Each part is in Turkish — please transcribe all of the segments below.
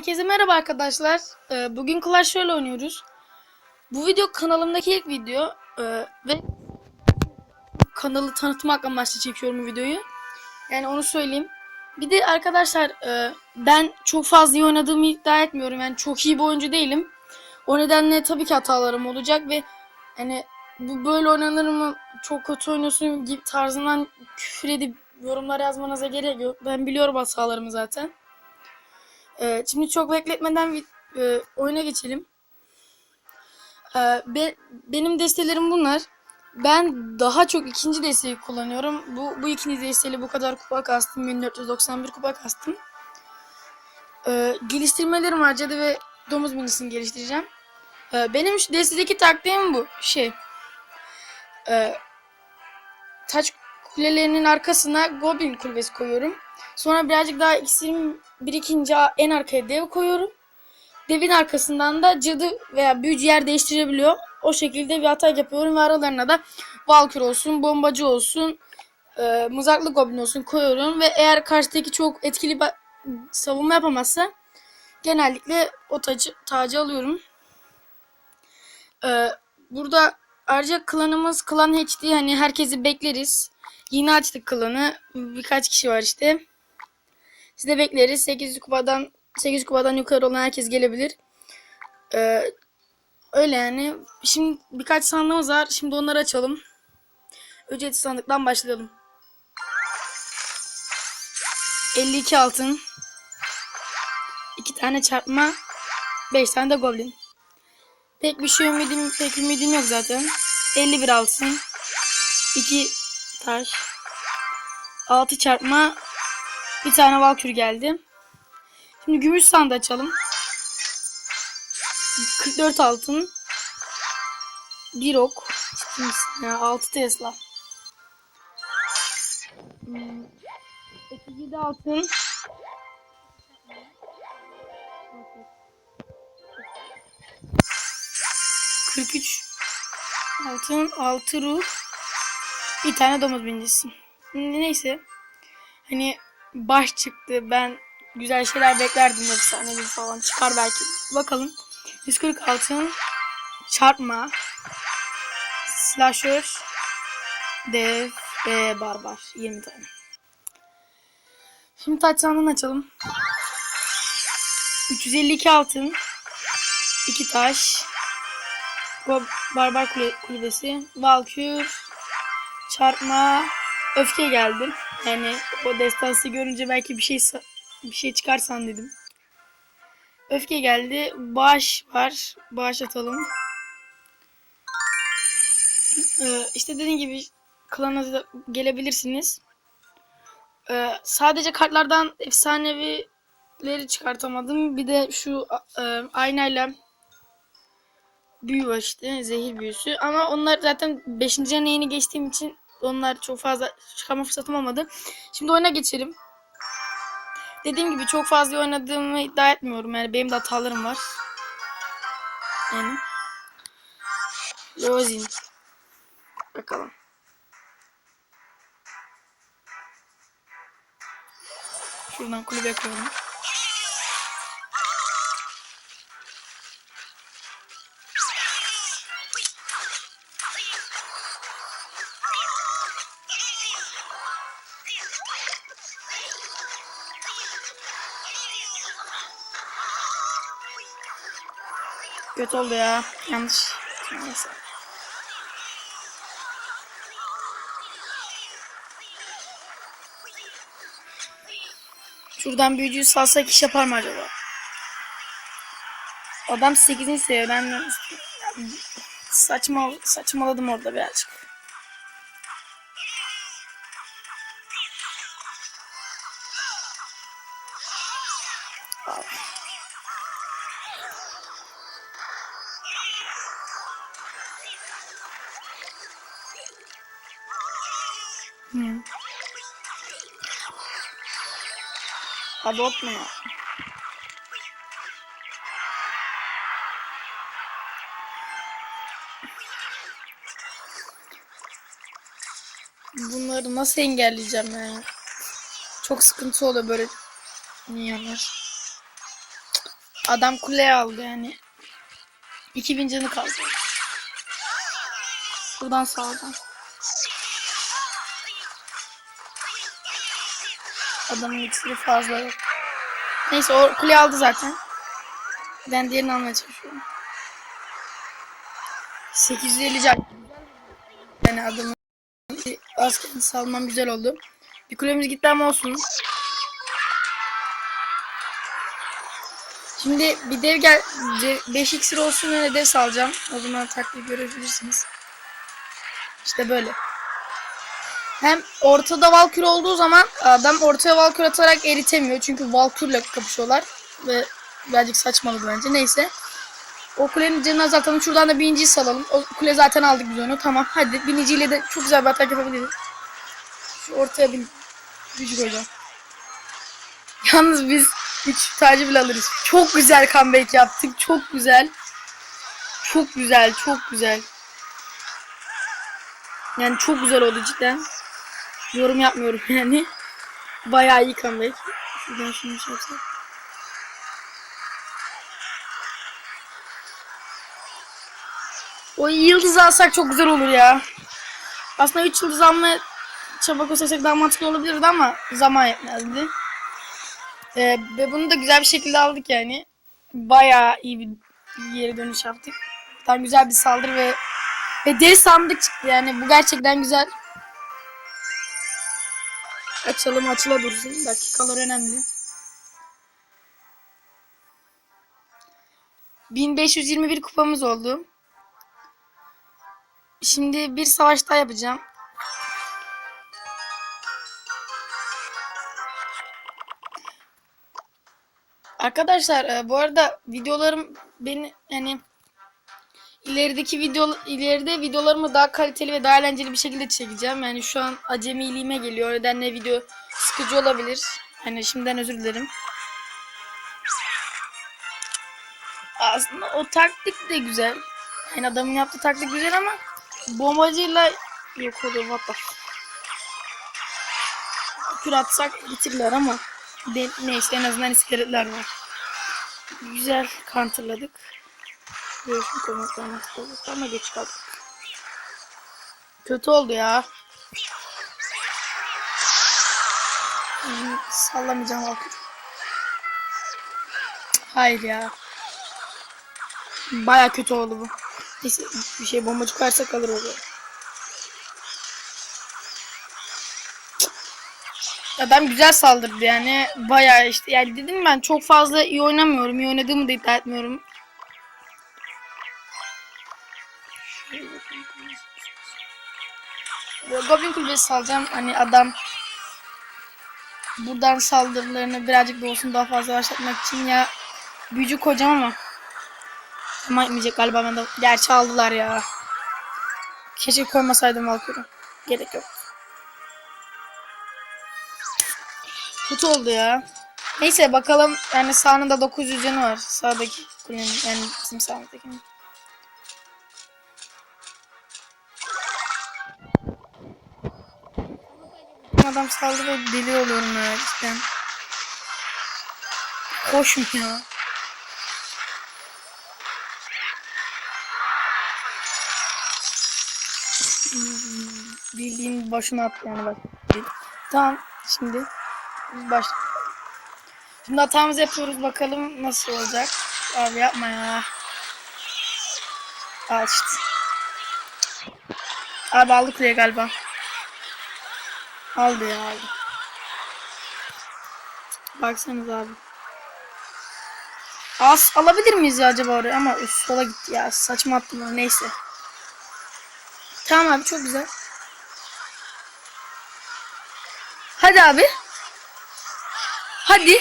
Herkese merhaba arkadaşlar. Ee, Bugün Clash Royale oynuyoruz. Bu video kanalımdaki ilk video ee, ve kanalı tanıtmak amaçlı çekiyorum bu videoyu. Yani onu söyleyeyim. Bir de arkadaşlar ee, ben çok fazla iyi oynadığımı iddia etmiyorum. Yani çok iyi bir oyuncu değilim. O nedenle tabii ki hatalarım olacak ve hani bu böyle oynanır mı çok kötü oynuyorsun gibi tarzından küfür edip yorumlar yazmanıza gerek yok. Ben biliyorum hatalarımı zaten. Ee, şimdi çok bekletmeden e, oyuna geçelim. Ee, be- benim destelerim bunlar. Ben daha çok ikinci desteği kullanıyorum. Bu bu ikinci desteğiyle bu kadar kupa kastım. 1491 kupa kastım. Ee, geliştirmelerim harcadı ve domuz minisini geliştireceğim. Ee, benim destedeki taktiğim bu. Şey. E, taç kulelerinin arkasına goblin kulübesi koyuyorum. Sonra birazcık daha iksirim birikince en arkaya dev koyuyorum. Devin arkasından da cadı veya büyücü yer değiştirebiliyor. O şekilde bir atak yapıyorum ve aralarına da Valkür olsun, bombacı olsun, e, mızraklı goblin olsun koyuyorum. Ve eğer karşıdaki çok etkili savunma yapamazsa genellikle o tacı, tacı alıyorum. E, burada ayrıca klanımız klan HD hani herkesi bekleriz. Yeni açtık klanı. Birkaç kişi var işte. Siz de bekleriz. 800 kupadan 8 kupadan yukarı olan herkes gelebilir. Ee, öyle yani. Şimdi birkaç sandığımız var. Şimdi onları açalım. Ücretsiz sandıktan başlayalım. 52 altın. 2 tane çarpma. 5 tane de goblin. Pek bir şey ümidim, pek ümidim yok zaten. 51 altın. 2 taş. 6 çarpma. Bir tane valkür geldi. Şimdi gümüş sandı açalım. 44 altın. Bir ok. Ciddi misin ya? 6 Tesla. Hmm. 37 altın. Kırk üç altın, altı ruh, bir tane domuz bincisi. Neyse. Hani baş çıktı. Ben güzel şeyler beklerdim efsanevi falan. Çıkar belki. Bakalım. 140 altın. Çarpma. Slasher. Dev. Ve barbar. 20 tane. Şimdi taç sandığını açalım. 352 altın. 2 taş. Barbar kulübesi. Valkür. Çarpma. Öfke geldi. Yani o destansı görünce belki bir şey bir şey çıkarsan dedim. Öfke geldi. Bağış var. Bağış atalım. Ee, işte dediğim gibi klana gelebilirsiniz. Ee, sadece kartlardan efsanevileri çıkartamadım. Bir de şu e, aynayla büyü var işte. Zehir büyüsü. Ama onlar zaten 5. yeni geçtiğim için onlar çok fazla çıkarma fırsatım olmadı. Şimdi oyuna geçelim. Dediğim gibi çok fazla oynadığımı iddia etmiyorum. Yani benim de hatalarım var. Yani. Lozin. Bakalım. Şuradan kulübe koyalım. Kötü oldu ya. Yanlış. Neyse. Şuradan büyücüyü salsak iş yapar mı acaba? Adam 8'ini seviyor. Ben saçma saçmaladım orada birazcık. Hı. Bunları nasıl engelleyeceğim yani? Çok sıkıntı oluyor böyle minyonlar. Adam kuleye aldı yani. 2000 canı kaldı. Buradan sağdan. Adamın iksiri fazla yok. Neyse o kule aldı zaten. Ben diğerini almaya çalışıyorum. 850 can. Yani adamın az kendisi almam güzel oldu. Bir kulemiz gitti ama olsun. Şimdi bir dev gel 5 iksir olsun yine dev salacağım. O zaman taktiği görebilirsiniz. İşte böyle. Hem ortada Valkür olduğu zaman adam ortaya Valkür atarak eritemiyor. Çünkü Valkür'le kapışıyorlar. Ve birazcık saçmalık bence. Neyse. O kulenin canını azaltalım. Şuradan da birinciyi salalım. O kule zaten aldık biz onu. Tamam. Hadi biniciyle de çok güzel bir atak yapabiliriz. Şu ortaya bir gücü koyacağım. Yalnız biz 3 tacı bile alırız. Çok güzel comeback yaptık. Çok güzel. Çok güzel. Çok güzel. Yani çok güzel oldu cidden. Yorum yapmıyorum yani. Bayağı iyi comeback. Şuradan şunu şey yapsam. O yıldız alsak çok güzel olur ya. Aslında 3 yıldız almaya çaba göstersek daha mantıklı olabilirdi ama zaman yetmezdi. Ee, ve bunu da güzel bir şekilde aldık yani. Bayağı iyi bir yere dönüş yaptık. Tam güzel bir saldırı ve ve dev sandık çıktı yani. Bu gerçekten güzel. Açalım açıla dursun. Dakikalar önemli. 1521 kupamız oldu. Şimdi bir savaş daha yapacağım. Arkadaşlar e, bu arada videolarım beni yani ilerideki video ileride videolarımı daha kaliteli ve daha eğlenceli bir şekilde çekeceğim. Yani şu an acemiliğime geliyor. O nedenle video sıkıcı olabilir. Hani şimdiden özür dilerim. Aslında o taktik de güzel. Yani adamın yaptığı taktik güzel ama bombacıyla yok oluyor what the Kür atsak bitirler ama de, neyse en azından iskeletler var. Güzel counterladık. Koymakla mantıklı olur ama geç kaldık. Kötü oldu ya. Sallamayacağım Valkyrie. Hayır ya. Baya kötü oldu bu. Neyse bir şey bomba çıkarsa kalır oluyor. Adam güzel saldırdı yani. Baya işte yani dedim ben çok fazla iyi oynamıyorum. İyi oynadığımı da iddia etmiyorum. Goblin kulübesi salacağım. Hani adam buradan saldırılarını birazcık da olsun daha fazla başlatmak için ya büyücü koyacağım ama ama etmeyecek galiba ben de. Gerçi aldılar ya. Keşke koymasaydım Valkyrie'yi. Gerek yok. Kötü oldu ya. Neyse bakalım yani sağında 900 canı var. Sağdaki kulenin yani bizim sağımızdakinin. Adam saldı ve deli oluyorum ya cidden. Hoş mu ya? Bildiğin başına at yani bak. Tamam şimdi baş. Şimdi hatamızı yapıyoruz bakalım nasıl olacak. Abi yapma ya. Al işte. Abi aldı kuleye galiba. Aldı ya aldı. Baksanız abi. Az alabilir miyiz ya acaba oraya ama üst sola gitti ya saçma attım onu neyse. Tamam abi çok güzel. Hadi abi. Hadi.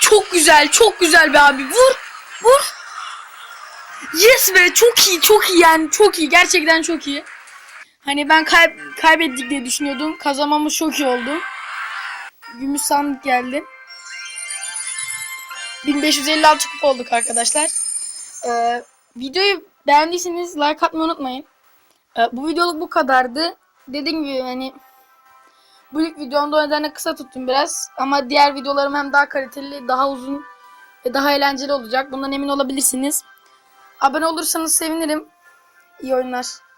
Çok güzel, çok güzel be abi. Vur, vur. Yes be, çok iyi, çok iyi yani, çok iyi. Gerçekten çok iyi. Hani ben kay kaybettik diye düşünüyordum. Kazanmamız çok iyi oldu. Gümüş sandık geldi. 1556 kupa olduk arkadaşlar. Ee, videoyu beğendiyseniz like atmayı unutmayın. Ee, bu videoluk bu kadardı. Dediğim gibi hani bu ilk videomda o nedenle kısa tuttum biraz. Ama diğer videolarım hem daha kaliteli, daha uzun ve daha eğlenceli olacak. Bundan emin olabilirsiniz. Abone olursanız sevinirim. İyi oyunlar.